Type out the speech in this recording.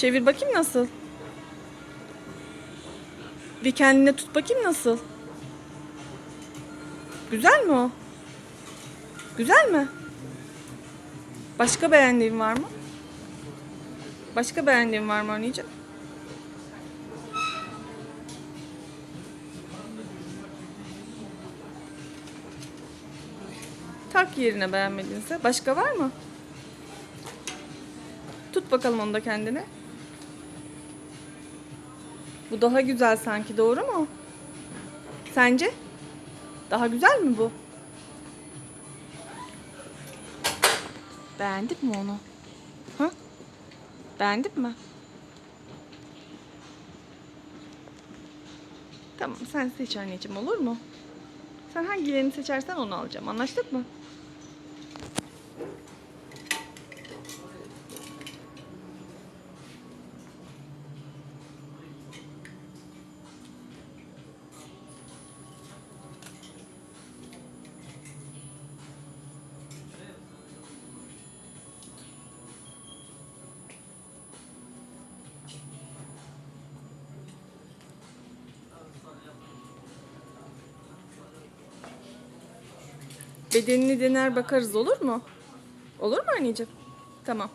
Çevir bakayım nasıl. Bir kendine tut bakayım nasıl. Güzel mi o? Güzel mi? Başka beğendiğin var mı? Başka beğendiğin var mı anneciğim? Tak yerine beğenmedinse. Başka var mı? Tut bakalım onu da kendine. Bu daha güzel sanki doğru mu? Sence? Daha güzel mi bu? Beğendin mi onu? Ha? Beğendin mi? Tamam sen seç anneciğim olur mu? Sen hangilerini seçersen onu alacağım. Anlaştık mı? Bedenini dener bakarız olur mu? Olur mu anneciğim? Tamam.